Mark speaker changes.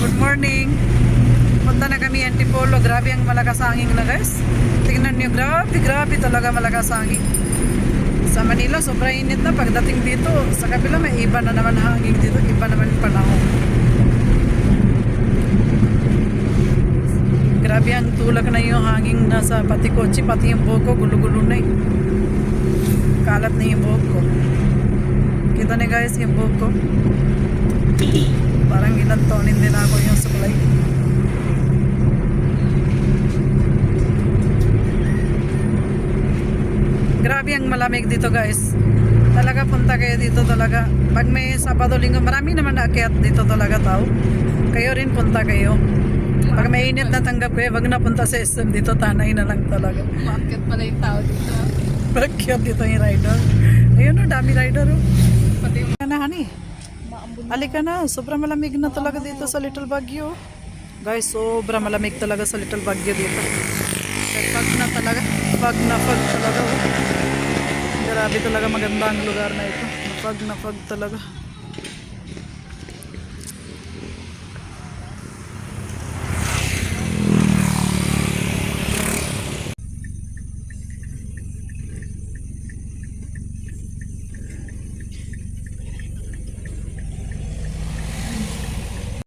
Speaker 1: Good morning. Punta na kami Antipolo. Grabe ang malakas hangin na guys. Tingnan niyo, grabe, grabe talaga malakas hangin. Sa Manila, sobrang init na. Pagdating dito, sa kabila may iba na naman hangin dito. Iba naman panahon. Grabe ang tulak na yung hangin nasa pati kotse, pati yung buhok ko, gulo-gulo na eh. Kalat na yung buhok ko. Kita niyo guys yung buhok ko. Grabe ang malamig dito guys. Talaga punta kayo dito talaga. Pag may Sabado Linggo, marami naman naakyat dito talaga tao. Kayo rin punta kayo. Pag may init na tanggap kayo, wag na punta sa SM dito, tanay na lang talaga.
Speaker 2: Market pala yung tao dito.
Speaker 1: Pagkyat dito yung rider. Ayun o, dami rider o.
Speaker 2: Pati yung
Speaker 1: na, honey?
Speaker 2: maambun.
Speaker 1: Halika na, sobrang malamig na talaga dito sa Little Baguio. Guys, sobrang malamig talaga sa Little Baguio dito. Pag na talaga, pag na pag talaga. oh. Grabe talaga maganda ang lugar na ito. Pag na pag talaga.